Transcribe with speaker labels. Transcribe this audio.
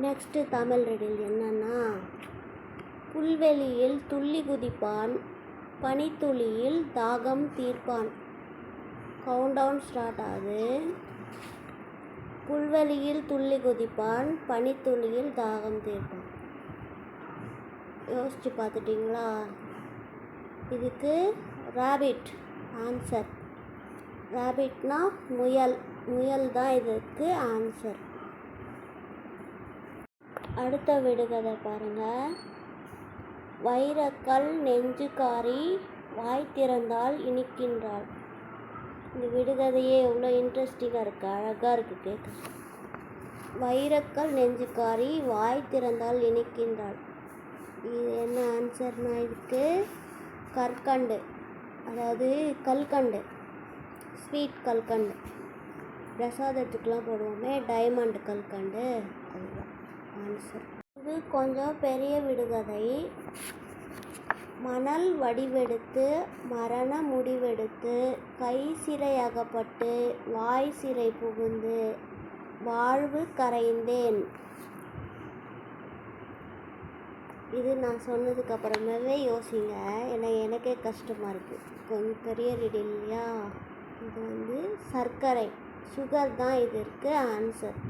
Speaker 1: Next Tamil ரெடில் என்னன்னா புல்வெளியில் துள்ளி குதிப்பான் பனித்துளியில் தாகம் தீர்ப்பான். கவுண்டவுன் ஸ்டார்ட் ஆகுது. புல்வெளியில் துள்ளி குதிப்பான் பனித்துளியில் தாகம் தீர்ப்பான். யோசிச்சு பார்த்துட்டிங்களா? இதுக்கு ராபிட் ஆன்சர் ரேபிட்னா முயல். முயல் தான் இதுக்கு ஆன்சர் அடுத்த விடுகதை பாருங்கள் வைரக்கல் நெஞ்சுக்காரி வாய் திறந்தால் இனிக்கின்றாள். இந்த விடுகதையே எவ்வளோ இன்ட்ரெஸ்டிங்காக இருக்குது அழகாக இருக்குது கேட்க வைரக்கல் நெஞ்சுக்காரி வாய் திறந்தால் இனிக்கின்றாள். இது என்ன ஆன்சர்னா இதுக்கு கற்கண்டு. அதாவது கல்கண்டு. ஸ்வீட் கல்கண்டு. பிரசாதத்துக்கெலாம் போடுவோமே டைமண்ட் கல்கண்டு. அதுதான். ஆன்சர் இது கொஞ்சம் பெரிய விடுகதை. மணல் வடிவெடுத்து மரண முடிவெடுத்து கை சிறையகப்பட்டு வாய் சிறை புகுந்து வாழ்வு கரைந்தேன். இது நான் சொன்னதுக்கு அப்புறமாவே யோசிங்க. ஏன்னா எனக்கே கஷ்டமாக இருக்குது கொஞ்சம் பெரிய ரீடு இல்லையா? இது வந்து சர்க்கரை. சுகர் தான் இது இருக்குது ஆன்சர்.